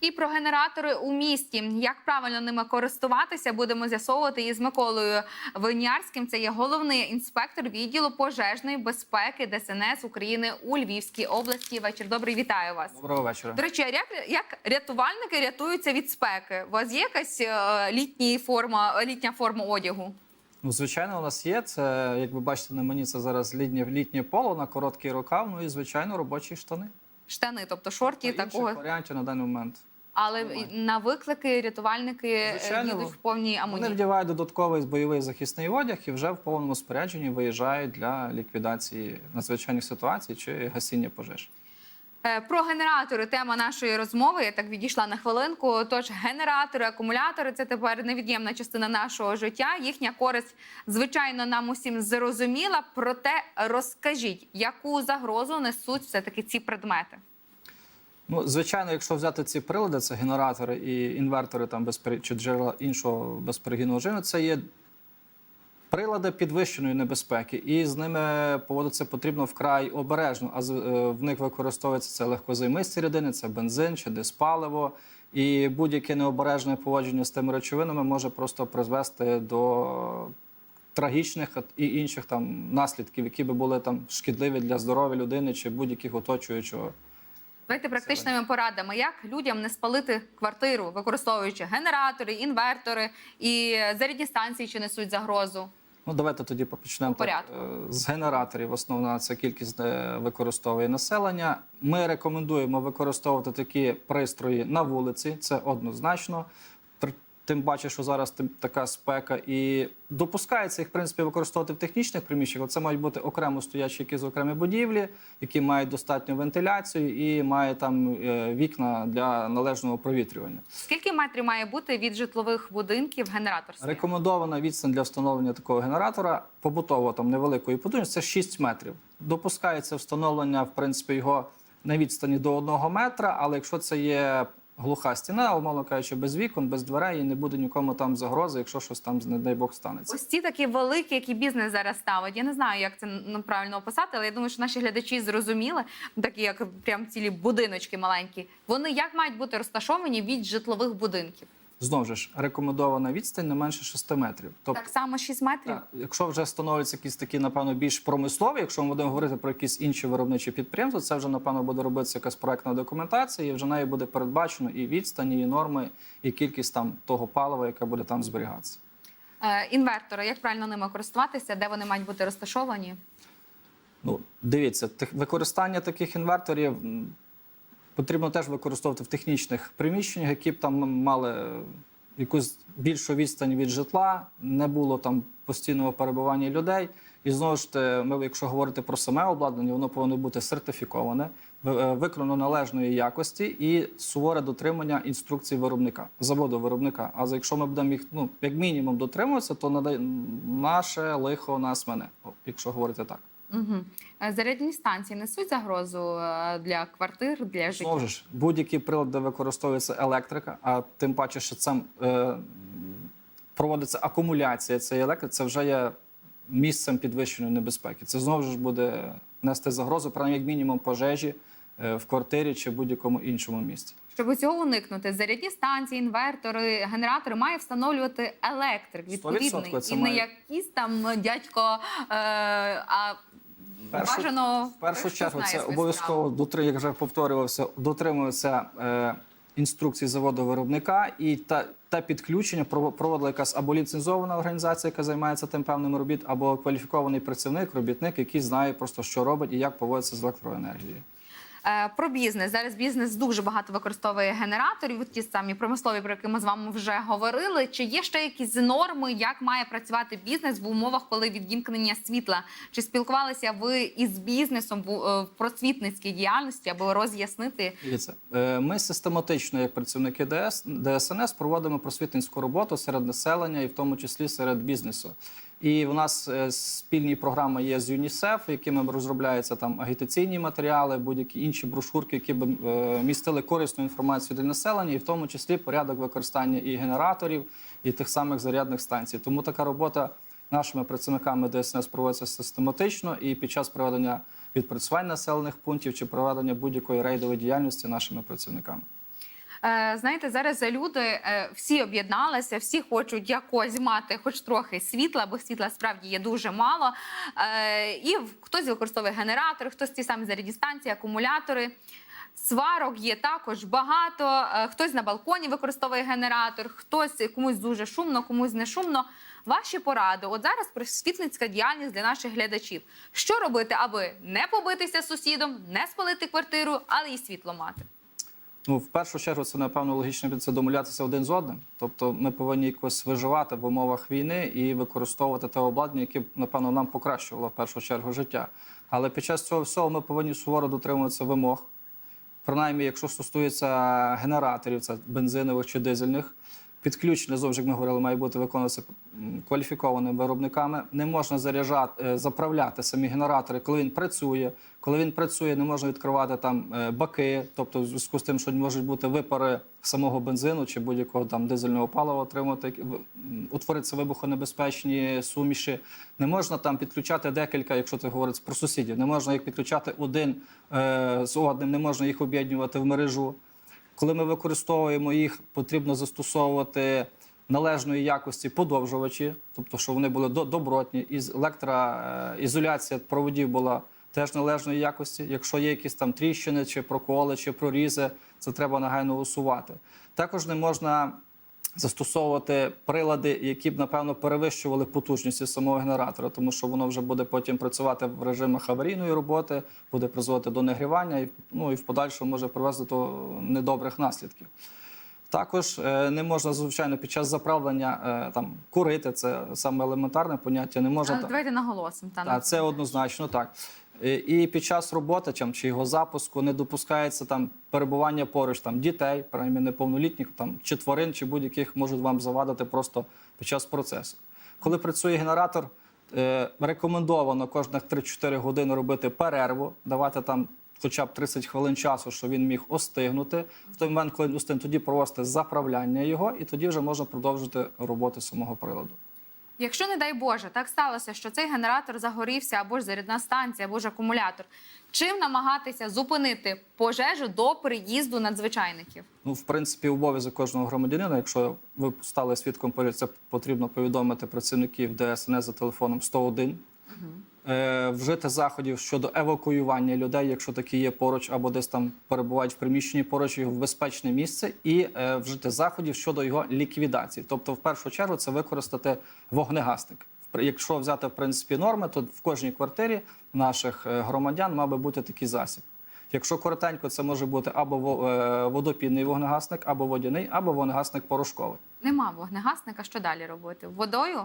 І про генератори у місті. Як правильно ними користуватися, будемо з'ясовувати із Миколою Винярським. Це є головний інспектор відділу пожежної безпеки ДСНС України у Львівській області. Вечір добрий, вітаю вас. Доброго вечора. До речі, як, як рятувальники рятуються від спеки? У вас є якась е, літня форма, літня форма одягу? Ну, звичайно, у нас є. Це, як ви бачите, на мені це зараз літнє, літнє поло на короткий рукав, ну і звичайно робочі штани. Штани, тобто шорті Інших такого. варіантів на даний момент. Але немає. на виклики рятувальники е, Звичайно, їдуть в повній Вони амуніції. вдівають додатковий бойовий захисний одяг і вже в повному спорядженні виїжджають для ліквідації надзвичайних ситуацій чи гасіння пожеж. Е, Про генератори тема нашої розмови. Я так відійшла на хвилинку. Тож генератори, акумулятори це тепер невід'ємна частина нашого життя. Їхня користь, звичайно, нам усім зрозуміла. Проте розкажіть, яку загрозу несуть все таки ці предмети. Ну, звичайно, якщо взяти ці прилади, це генератори і інвертори там безпер... чи джерела іншого безперегінного живлення, це є прилади підвищеної небезпеки, і з ними поводитися потрібно вкрай обережно. А е, в них використовується це легкозаймисті рідини, це бензин чи диспаливо. І будь-яке необережне поводження з тими речовинами може просто призвести до трагічних і інших там наслідків, які би були там шкідливі для здоров'я людини чи будь-яких оточуючого. Давайте практичними порадами, як людям не спалити квартиру, використовуючи генератори, інвертори і зарядні станції, чи несуть загрозу. Ну, давайте тоді почнемо так, е, з генераторів. Основна ця кількість е, використовує населення. Ми рекомендуємо використовувати такі пристрої на вулиці. Це однозначно. Тим паче, що зараз така спека і допускається їх в принципі використовувати в технічних приміщеннях. Це мають бути окремо стоячі якісь окремі будівлі, які мають достатню вентиляцію і мають там е, вікна для належного провітрювання. Скільки метрів має бути від житлових будинків генератор? Рекомендована відстань для встановлення такого генератора побутово там невеликої потужності це 6 метрів. Допускається встановлення, в принципі, його на відстані до 1 метра, але якщо це є глуха стіна, умовно кажучи, без вікон, без дверей, і не буде нікому там загрози, якщо щось там, не дай Бог, станеться. Ось ці такі великі, які бізнес зараз ставить. Я не знаю, як це ну, правильно описати, але я думаю, що наші глядачі зрозуміли, такі як прям цілі будиночки маленькі. Вони як мають бути розташовані від житлових будинків? Знову ж рекомендована відстань не менше 6 метрів. Тобто, Так само 6 метрів. Так, якщо вже становиться якісь такі, напевно, більш промислові, якщо ми будемо говорити про якісь інші виробничі підприємства, це вже напевно буде робитися якась проектна документація, і вже нею буде передбачено і відстані, і норми, і кількість там того палива, яке буде там зберігатися. Е, інвертори, як правильно ними користуватися, де вони мають бути розташовані? Ну, дивіться, тих, використання таких інверторів потрібно теж використовувати в технічних приміщеннях, які б там мали якусь більшу відстань від житла, не було там постійного перебування людей. І знову ж таки, ми, якщо говорити про саме обладнання, воно повинно бути сертифіковане, е, виконано належної якості і суворе дотримання інструкцій виробника, заводу виробника. А за- якщо ми будемо їх ну як мінімум дотримуватися, то наше лихо нас мене, якщо говорити так. Угу. Зарядні станції несуть загрозу е, для квартир, для життя. Знову ж, будь-який прилад, де використовується електрика, а тим паче, що там е, проводиться акумуляція цієї електрики, це вже є місцем підвищеної небезпеки. Це знову ж буде нести загрозу, принаймні, як мінімум, пожежі в квартирі чи будь-якому іншому місці. Щоб цього уникнути, зарядні станції, інвертори, генератори має встановлювати електрик відповідний це і не якийсь там дядько. Е, а Першу- бажано В першу чергу це обов'язково дотри, як вже повторювався, дотримується е, інструкцій заводу виробника і та, та підключення прово- проводила якась або ліцензована організація, яка займається тим певним робіт, або кваліфікований працівник, робітник, який знає просто, що робить і як поводиться з електроенергією. Е, Про бізнес зараз бізнес дуже багато використовує генераторів. Ті самі промислові, про які ми з вами вже говорили. Чи є ще якісь норми, як має працювати бізнес в умовах, коли відімкнення світла? Чи спілкувалися ви із бізнесом в, е, просвітницькій діяльності, аби роз'яснити? Е, ми систематично, як працівники ДС, ДСНС, проводимо просвітницьку роботу серед населення і в тому числі серед бізнесу. І у нас е, спільні програми є з ЮНІСЕФ, якими розробляються там агітаційні матеріали, будь-які інші брошурки, які б е, містили корисну інформацію для населення, і в тому числі порядок використання і генераторів, і тих самих зарядних станцій. Тому така робота нашими працівниками ДСНС проводиться систематично і під час проведення відпрацювань населених пунктів чи проведення будь-якої рейдової діяльності нашими працівниками. Е, знаєте, зараз люди е, всі об'єдналися, всі хочуть якось мати хоч трохи світла, бо світла справді є дуже мало. Е, і хтось використовує генератори, хтось ті самі зарядні станції, акумулятори. Сварок є також багато. Хтось на балконі використовує генератор, хтось комусь дуже шумно, комусь не шумно. Ваші поради. От зараз просвітницька діяльність для наших глядачів. Що робити, аби не побитися з сусідом, не спалити квартиру, але і світло мати. Ну, в першу чергу, це напевно логічно домовлятися один з одним. Тобто, ми повинні якось виживати в умовах війни і використовувати те обладнання, яке напевно нам покращувало в першу чергу життя. Але під час цього всього ми повинні суворо дотримуватися вимог. Принаймні, якщо стосується генераторів, це бензинових чи дизельних. Підключення, ж як ми говорили, має бути виконуватися кваліфікованими виробниками. Не можна заряджати, е, заправляти самі генератори, коли він працює. Коли він працює, не можна відкривати там е, баки, тобто в зв'язку з тим, що можуть бути випари самого бензину чи будь-якого там дизельного палива, отримати утвориться вибухонебезпечні суміші. Не можна там підключати декілька, якщо це говориться про сусідів. Не можна їх підключати один е, з одним, не можна їх об'єднувати в мережу. Коли ми використовуємо їх, потрібно застосовувати належної якості подовжувачі, тобто, щоб вони були до- добротні, із електроізоляція проводів була теж належної якості. Якщо є якісь там тріщини, чи проколи, чи прорізи, це треба негайно усувати. Також не можна застосовувати прилади, які б напевно перевищували потужність самого генератора, тому що воно вже буде потім працювати в режимах аварійної роботи, буде призводити до нагрівання, і ну і в подальшому може привести до недобрих наслідків. Також е, не можна звичайно під час заправлення е, там курити. Це саме елементарне поняття. Не можна Але давайте наголосимо. Та, так, це однозначно так. Е, І під час роботи там, чи його запуску не допускається там перебування поруч там дітей, принаймні неповнолітніх, там чи тварин, чи будь-яких можуть вам завадити просто під час процесу. Коли працює генератор, е, рекомендовано кожних 3-4 години робити перерву, давати там хоча б 30 хвилин часу, щоб він міг остигнути. В той момент, коли він остигне, тоді провести заправляння його, і тоді вже можна продовжити роботу самого приладу. Якщо, не дай Боже, так сталося, що цей генератор загорівся або ж зарядна станція, або ж акумулятор, чим намагатися зупинити пожежу до приїзду надзвичайників? Ну, в принципі, обов'язок кожного громадянина, якщо ви стали свідком поліції, це потрібно повідомити працівників ДСНС за телефоном 101. Е, вжити заходів щодо евакуювання людей, якщо такі є поруч, або десь там перебувають в приміщенні поруч його в безпечне місце, і е, вжити заходів щодо його ліквідації. Тобто, в першу чергу, це використати вогнегасник. Якщо взяти в принципі норми, то в кожній квартирі наших е, громадян мав би бути такий засіб. Якщо коротенько, це може бути або во- е, водопінний вогнегасник, або водяний, або вогнегасник порошковий. Нема вогнегасника, що далі робити? Водою?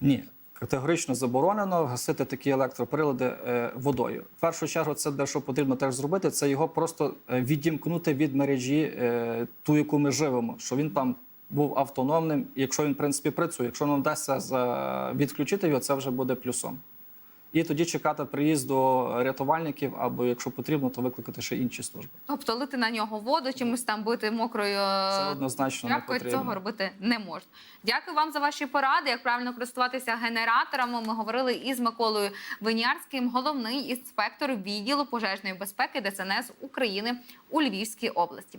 Ні, категорично заборонено гасити такі електроприлади е, водою. В першу чергу, це де що потрібно теж зробити, це його просто е, відімкнути від мережі, е, ту, яку ми живемо, що він там був автономним. Якщо він в принципі працює, якщо нам вдасться відключити його, це вже буде плюсом. І тоді чекати приїзду рятувальників, або якщо потрібно, то викликати ще інші служби. Тобто лити на нього воду, чимось там бити мокрою Це е, однозначно не тряпкою, потрібно. цього робити не можна. Дякую вам за ваші поради. Як правильно користуватися генераторами. Ми говорили із Миколою Винярським, головний інспектор відділу пожежної безпеки ДСНС України у Львівській області.